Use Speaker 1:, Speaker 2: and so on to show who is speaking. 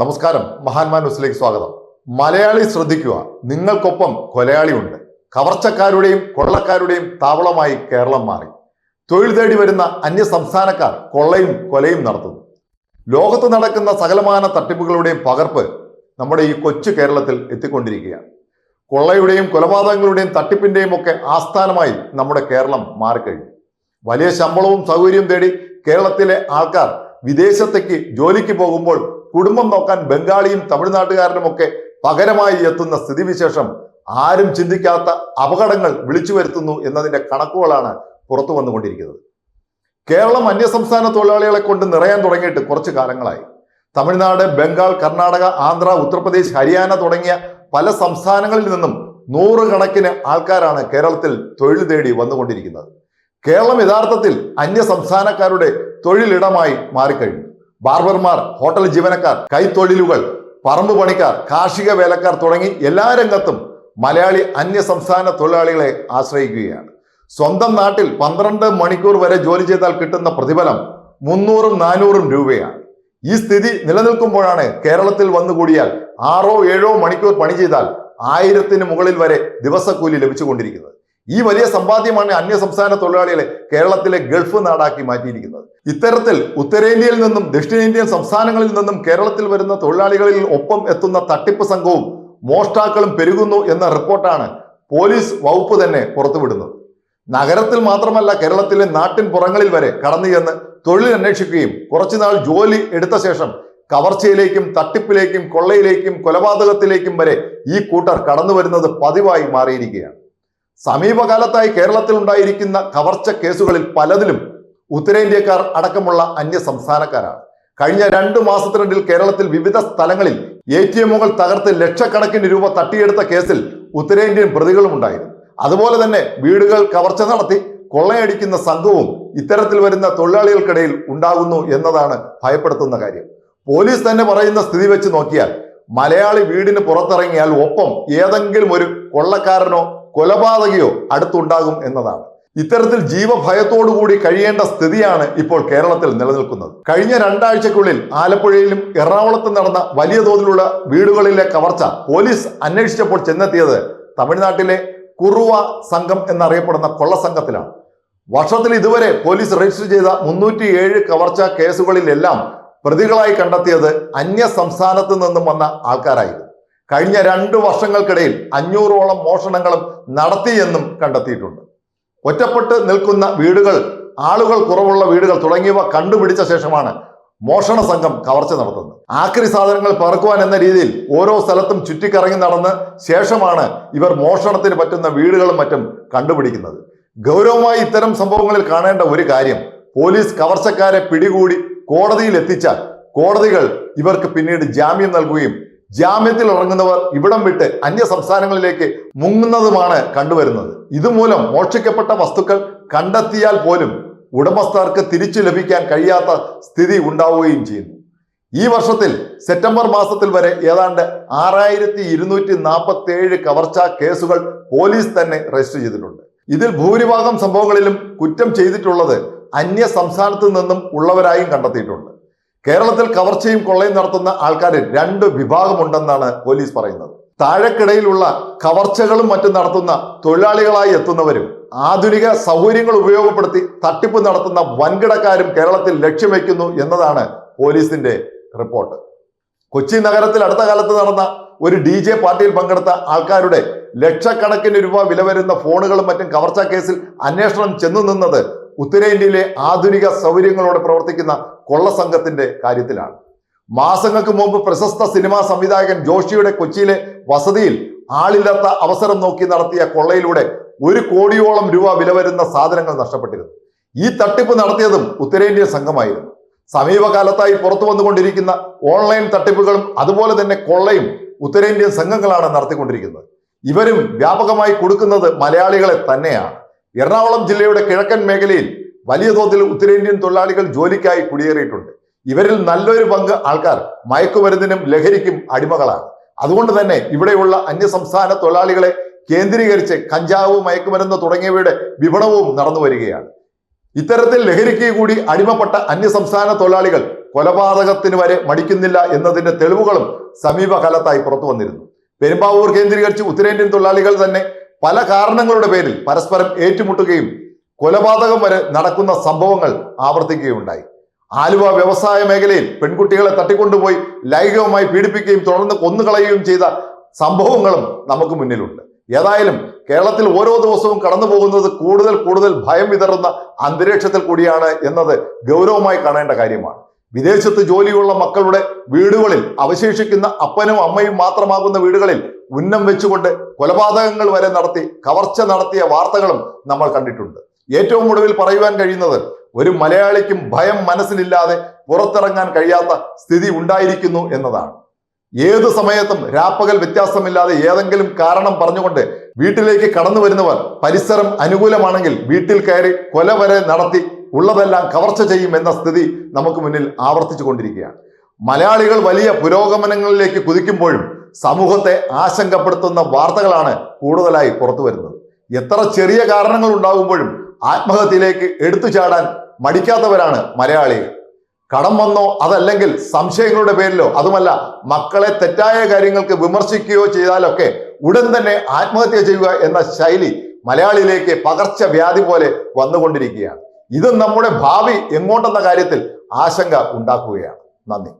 Speaker 1: നമസ്കാരം. മഹാന്മാൻ ന്യൂസിലേക്ക് സ്വാഗതം. മലയാളി ശ്രദ്ധിക്കുക നിങ്ങൾക്കൊപ്പം കൊലയാളിയുണ്ട് കവർച്ചക്കാരുടെയും കൊള്ളക്കാരുടെയും താവളമായി കേരളം മാറി. തൊഴിൽ തേടി വരുന്ന അന്യ സംസ്ഥാനക്കാർ കൊള്ളയും കൊലയും നടത്തുന്നു. ലോകത്ത് നടക്കുന്ന സകലമാന തട്ടിപ്പുകളുടെയും പകർപ്പ് നമ്മുടെ ഈ കൊച്ചു കേരളത്തിൽ എത്തിക്കൊണ്ടിരിക്കുകയാണ്. കൊള്ളയുടെയും കൊലപാതകങ്ങളുടെയും തട്ടിപ്പിന്റെയും ഒക്കെ ആസ്ഥാനമായി നമ്മുടെ കേരളം മാറിക്കഴിഞ്ഞു. വലിയ ശമ്പളവും സൗകര്യവും തേടി കേരളത്തിലെ ആൾക്കാർ വിദേശത്തേക്ക് ജോലിക്ക് പോകുമ്പോൾ കുടുംബം നോക്കാൻ ബംഗാളിയും തമിഴ്നാട്ടുകാരനും ഒക്കെ പകരമായി എത്തുന്ന സ്ഥിതിവിശേഷം ആരും ചിന്തിക്കാത്ത അപകടങ്ങൾ വിളിച്ചു വരുത്തുന്നു എന്നതിന്റെ കണക്കുകളാണ് പുറത്തു വന്നുകൊണ്ടിരിക്കുന്നത്. കേരളം അന്യസംസ്ഥാന തൊഴിലാളികളെ കൊണ്ട് നിറയാൻ തുടങ്ങിയിട്ട് കുറച്ചു കാലങ്ങളായി. തമിഴ്നാട് ബംഗാൾ കർണാടക ആന്ധ്ര ഉത്തർപ്രദേശ് ഹരിയാന തുടങ്ങിയ പല സംസ്ഥാനങ്ങളിൽ നിന്നും നൂറുകണക്കിന് ആൾക്കാരാണ് കേരളത്തിൽ തൊഴിൽ തേടി വന്നുകൊണ്ടിരിക്കുന്നത്. കേരളം യഥാർത്ഥത്തിൽ അന്യ സംസ്ഥാനക്കാരുടെ തൊഴിലിടമായി മാറിക്കഴിഞ്ഞു. ബാർബർമാർ ഹോട്ടൽ ജീവനക്കാർ കൈത്തൊഴിലുകൾ പറമ്പ് പണിക്കാർ കാർഷിക വേലക്കാർ തുടങ്ങി എല്ലാ രംഗത്തും മലയാളി അന്യ സംസ്ഥാന തൊഴിലാളികളെ ആശ്രയിക്കുകയാണ്. സ്വന്തം നാട്ടിൽ പന്ത്രണ്ട് മണിക്കൂർ വരെ ജോലി ചെയ്താൽ കിട്ടുന്ന പ്രതിഫലം മുന്നൂറും നാനൂറും രൂപയാണ്. ഈ സ്ഥിതി നിലനിൽക്കുമ്പോഴാണ് കേരളത്തിൽ വന്നുകൂടിയാൽ ആറോ ഏഴോ മണിക്കൂർ പണി ചെയ്താൽ ആയിരത്തിന് മുകളിൽ വരെ ദിവസക്കൂലി ലഭിച്ചുകൊണ്ടിരിക്കുന്നത്. ഈ വലിയ സമ്പാദ്യമാണ് അന്യ സംസ്ഥാന തൊഴിലാളികളെ കേരളത്തിലെ ഗൾഫ് നാടാക്കി മാറ്റിയിരിക്കുന്നത്. ഇത്തരത്തിൽ ഉത്തരേന്ത്യയിൽ നിന്നും ദക്ഷിണേന്ത്യൻ സംസ്ഥാനങ്ങളിൽ നിന്നും കേരളത്തിൽ വരുന്ന തൊഴിലാളികളിൽ ഒപ്പം എത്തുന്ന തട്ടിപ്പ് സംഘവും മോഷ്ടാക്കളും പെരുകുന്നു എന്ന റിപ്പോർട്ടാണ് പോലീസ് വകുപ്പ് തന്നെ പുറത്തുവിടുന്നത്. നഗരത്തിൽ മാത്രമല്ല കേരളത്തിലെ നാട്ടിൻ പുറങ്ങളിൽ വരെ കടന്നു ചെന്ന് തൊഴിൽ അന്വേഷിക്കുകയും കുറച്ചുനാൾ ജോലി എടുത്ത ശേഷം കവർച്ചയിലേക്കും തട്ടിപ്പിലേക്കും കൊള്ളയിലേക്കും കൊലപാതകത്തിലേക്കും വരെ ഈ കൂട്ടർ കടന്നു വരുന്നത് പതിവായി മാറിയിരിക്കുകയാണ്. സമീപകാലത്തായി കേരളത്തിൽ ഉണ്ടായിരിക്കുന്ന കവർച്ച കേസുകളിൽ പലതിലും ഉത്തരേന്ത്യക്കാർ അടക്കമുള്ള അന്യ സംസ്ഥാനക്കാരാണ്. കഴിഞ്ഞ രണ്ടു മാസത്തിനിടയിൽ കേരളത്തിൽ വിവിധ സ്ഥലങ്ങളിൽ എ ടി എമ്മുകൾ തകർത്ത് ലക്ഷക്കണക്കിന് രൂപ തട്ടിയെടുത്ത കേസിൽ ഉത്തരേന്ത്യൻ പ്രതികളും ഉണ്ടായിരുന്നു. അതുപോലെ തന്നെ വീടുകൾ കവർച്ച നടത്തി കൊള്ളയടിക്കുന്ന സംഘവും ഇത്തരത്തിൽ വരുന്ന തൊഴിലാളികൾക്കിടയിൽ ഉണ്ടാകുന്നു എന്നതാണ് ഭയപ്പെടുത്തുന്ന കാര്യം. പോലീസ് തന്നെ പറയുന്ന സ്ഥിതി വെച്ച് നോക്കിയാൽ മലയാളി വീടിന് പുറത്തിറങ്ങിയാൽ ഒപ്പം ഏതെങ്കിലും ഒരു കൊള്ളക്കാരനോ കൊലപാതകയോ അടുത്തുണ്ടാകും എന്നതാണ്. ഇത്തരത്തിൽ ജീവഭയത്തോടുകൂടി കഴിയേണ്ട സ്ഥിതിയാണ് ഇപ്പോൾ കേരളത്തിൽ നിലനിൽക്കുന്നത്. കഴിഞ്ഞ രണ്ടാഴ്ചക്കുള്ളിൽ ആലപ്പുഴയിലും എറണാകുളത്തും നടന്ന വലിയ തോതിലുള്ള വീടുകളിലെ കവർച്ച പോലീസ് അന്വേഷിച്ചപ്പോൾ ചെന്നെത്തിയത് തമിഴ്നാട്ടിലെ കുറുവ സംഘം എന്നറിയപ്പെടുന്ന കൊള്ള സംഘത്തിലാണ്. വർഷത്തിൽ ഇതുവരെ പോലീസ് രജിസ്റ്റർ ചെയ്ത മുന്നൂറ്റി ഏഴ് കവർച്ച കേസുകളിലെല്ലാം പ്രതികളായി കണ്ടെത്തിയത് അന്യ സംസ്ഥാനത്ത് നിന്നും വന്ന ആൾക്കാരായിരുന്നു. കഴിഞ്ഞ രണ്ട് വർഷങ്ങൾക്കിടയിൽ അഞ്ഞൂറോളം മോഷണങ്ങളും നടത്തിയെന്നും കണ്ടെത്തിയിട്ടുണ്ട്. ഒറ്റപ്പെട്ട് നിൽക്കുന്ന വീടുകൾ ആളുകൾ കുറവുള്ള വീടുകൾ തുടങ്ങിയവ കണ്ടുപിടിച്ച ശേഷമാണ് മോഷണ സംഘം കവർച്ച നടത്തുന്നത്. ആക്രി സാധനങ്ങൾ പറക്കുവാൻ എന്ന രീതിയിൽ ഓരോ സ്ഥലത്തും ചുറ്റിക്കറങ്ങി നടന്ന് ശേഷമാണ് ഇവർ മോഷണത്തിന് പറ്റുന്ന വീടുകളും മറ്റും കണ്ടുപിടിക്കുന്നത്. ഗൗരവമായി ഇത്തരം സംഭവങ്ങളിൽ കാണേണ്ട ഒരു കാര്യം പോലീസ് കവർച്ചക്കാരെ പിടികൂടി കോടതിയിൽ എത്തിച്ചാൽ കോടതികൾ ഇവർക്ക് പിന്നീട് ജാമ്യം നൽകുകയും ജാമ്യത്തിൽ ഇറങ്ങുന്നവർ ഇവിടം വിട്ട് അന്യ സംസ്ഥാനങ്ങളിലേക്ക് മുങ്ങുന്നതുമാണ് കണ്ടുവരുന്നത്. ഇതുമൂലം മോഷ്ടിക്കപ്പെട്ട വസ്തുക്കൾ കണ്ടെത്തിയാൽ പോലും ഉടമസ്ഥർക്ക് തിരിച്ചു ലഭിക്കാൻ കഴിയാത്ത സ്ഥിതി ഉണ്ടാവുകയും ചെയ്യുന്നു. ഈ വർഷത്തിൽ സെപ്റ്റംബർ മാസത്തിൽ വരെ ഏതാണ്ട് ആറായിരത്തി ഇരുന്നൂറ്റി നാൽപ്പത്തി ഏഴ് കവർച്ചാ കേസുകൾ പോലീസ് തന്നെ രജിസ്റ്റർ ചെയ്തിട്ടുണ്ട്. ഇതിൽ ഭൂരിഭാഗം സംഭവങ്ങളിലും കുറ്റം ചെയ്തിട്ടുള്ളത് അന്യ സംസ്ഥാനത്തു നിന്നും ഉള്ളവരായും കണ്ടെത്തിയിട്ടുണ്ട്. കേരളത്തിൽ കവർച്ചയും കൊള്ളയും നടത്തുന്ന ആൾക്കാർ രണ്ട് വിഭാഗമുണ്ടെന്നാണ് പോലീസ് പറയുന്നത്. താഴെക്കിടയിലുള്ള കവർച്ചകളും മറ്റും നടത്തുന്ന തൊഴിലാളികളായി എത്തുന്നവരും ആധുനിക സൗകര്യങ്ങൾ ഉപയോഗപ്പെടുത്തി തട്ടിപ്പ് നടത്തുന്ന വൻകിടക്കാരും കേരളത്തിൽ ലക്ഷ്യം വയ്ക്കുന്നു എന്നതാണ് പോലീസിന്റെ റിപ്പോർട്ട്. കൊച്ചി നഗരത്തിൽ അടുത്ത കാലത്ത് നടന്ന ഒരു ഡി ജെ പാർട്ടിയിൽ പങ്കെടുത്ത ആൾക്കാരുടെ ലക്ഷക്കണക്കിന് രൂപ വില വരുന്ന ഫോണുകളും മറ്റും കവർച്ചാ കേസിൽ അന്വേഷണം ചെന്നു നിന്നത് ഉത്തരേന്ത്യയിലെ ആധുനിക സൗകര്യങ്ങളോടെ പ്രവർത്തിക്കുന്ന കൊള്ള സംഘത്തിന്റെ കാര്യത്തിലാണ്. മാസങ്ങൾക്ക് മുമ്പ് പ്രശസ്ത സിനിമാ സംവിധായകൻ ജോഷിയുടെ കൊച്ചിയിലെ വസതിയിൽ ആളില്ലാത്ത അവസരം നോക്കി നടത്തിയ കൊള്ളയിലൂടെ ഒരു കോടിയോളം രൂപ വില വരുന്ന സാധനങ്ങൾ നഷ്ടപ്പെട്ടിരുന്നു. ഈ തട്ടിപ്പ് നടത്തിയതും ഉത്തരേന്ത്യൻ സംഘമായിരുന്നു. സമീപകാലത്തായി പുറത്തു വന്നുകൊണ്ടിരിക്കുന്ന ഓൺലൈൻ തട്ടിപ്പുകളും അതുപോലെ തന്നെ കൊള്ളയും ഉത്തരേന്ത്യൻ സംഘങ്ങളാണ് നടത്തിക്കൊണ്ടിരിക്കുന്നത്. ഇവരും വ്യാപകമായി കൊടുക്കുന്നത് മലയാളികളെ തന്നെയാണ്. എറണാകുളം ജില്ലയുടെ കിഴക്കൻ മേഖലയിൽ വലിയ തോതിൽ ഉത്തരേന്ത്യൻ തൊഴിലാളികൾ ജോലിക്കായി കുടിയേറിയിട്ടുണ്ട്. ഇവരിൽ നല്ലൊരു പങ്ക് ആൾക്കാർ മയക്കുമരുന്നിനും ലഹരിക്കും അടിമകളാണ്. അതുകൊണ്ട് തന്നെ ഇവിടെയുള്ള അന്യസംസ്ഥാന തൊഴിലാളികളെ കേന്ദ്രീകരിച്ച് കഞ്ചാവ് മയക്കുമരുന്ന് തുടങ്ങിയവയുടെ വിപണവും നടന്നു വരികയാണ്. ഇത്തരത്തിൽ ലഹരിക്ക് കൂടി അടിമപ്പെട്ട അന്യസംസ്ഥാന തൊഴിലാളികൾ കൊലപാതകത്തിന് വരെ മടിക്കുന്നില്ല എന്നതിന്റെ തെളിവുകളും സമീപകാലത്തായി പുറത്തു വന്നിരുന്നു. പെരുമ്പാവൂർ കേന്ദ്രീകരിച്ച് ഉത്തരേന്ത്യൻ തൊഴിലാളികൾ തന്നെ പല കാരണങ്ങളുടെ പേരിൽ പരസ്പരം ഏറ്റുമുട്ടുകയും കൊലപാതകം വരെ നടക്കുന്ന സംഭവങ്ങൾ ആവർത്തിക്കുകയുണ്ടായി. ആലുവ വ്യവസായ മേഖലയിൽ പെൺകുട്ടികളെ തട്ടിക്കൊണ്ടുപോയി ലൈംഗികമായി പീഡിപ്പിക്കുകയും തുടർന്ന് കൊന്നുകളയുകയും ചെയ്ത സംഭവങ്ങളും നമുക്ക് മുന്നിലുണ്ട്. ഏതായാലും കേരളത്തിൽ ഓരോ ദിവസവും കടന്നു പോകുന്നത് കൂടുതൽ കൂടുതൽ ഭയം വിതറുന്ന അന്തരീക്ഷത്തിൽ കൂടിയാണ് എന്നത് ഗൗരവമായി കാണേണ്ട കാര്യമാണ്. വിദേശത്ത് ജോലിയുള്ള മക്കളുടെ വീടുകളിൽ അവശേഷിക്കുന്ന അപ്പനും അമ്മയും മാത്രമാകുന്ന വീടുകളിൽ ഉന്നം വെച്ചുകൊണ്ട് കൊലപാതകങ്ങൾ വരെ നടത്തി കവർച്ച നടത്തിയ വാർത്തകളും നമ്മൾ കണ്ടിട്ടുണ്ട്. ഏറ്റവും ഒടുവിൽ പറയുവാൻ കഴിയുന്നത് ഒരു മലയാളിക്കും ഭയം മനസ്സിലില്ലാതെ പുറത്തിറങ്ങാൻ കഴിയാത്ത സ്ഥിതി ഉണ്ടായിരിക്കുന്നു എന്നതാണ്. ഏത് സമയത്തും രാപ്പകൽ വ്യത്യാസമില്ലാതെ ഏതെങ്കിലും കാരണം പറഞ്ഞുകൊണ്ട് വീട്ടിലേക്ക് കടന്നു വരുന്നവർ പരിസരം അനുകൂലമാണെങ്കിൽ വീട്ടിൽ കയറി കൊല വരെ നടത്തി ഉള്ളതെല്ലാം കവർച്ച ചെയ്യും എന്ന സ്ഥിതി നമുക്ക് മുന്നിൽ ആവർത്തിച്ചു കൊണ്ടിരിക്കുകയാണ് മലയാളികൾ വലിയ പുരോഗമനങ്ങളിലേക്ക് കുതിക്കുമ്പോഴും സമൂഹത്തെ ആശങ്കപ്പെടുത്തുന്ന വാർത്തകളാണ് കൂടുതലായി പുറത്തു വരുന്നത്. എത്ര ചെറിയ കാരണങ്ങൾ ഉണ്ടാകുമ്പോഴും ആത്മഹത്യയിലേക്ക് എടുത്തു ചാടാൻ മടിക്കാത്തവരാണ് മലയാളികൾ. കടം വന്നോ അതല്ലെങ്കിൽ സംശയങ്ങളുടെ പേരിലോ അതുമല്ല മക്കളെ തെറ്റായ കാര്യങ്ങൾക്ക് വിമർശിക്കുകയോ ചെയ്താലൊക്കെ ഉടൻ തന്നെ ആത്മഹത്യ ചെയ്യുക എന്ന ശൈലി മലയാളിയിലേക്ക് പകർച്ചവ്യാധി പോലെ വന്നുകൊണ്ടിരിക്കുകയാണ്. ഇത് നമ്മുടെ ഭാവി എങ്ങോട്ടെന്ന കാര്യത്തിൽ ആശങ്ക ഉണ്ടാക്കുകയാണ്. നന്ദി.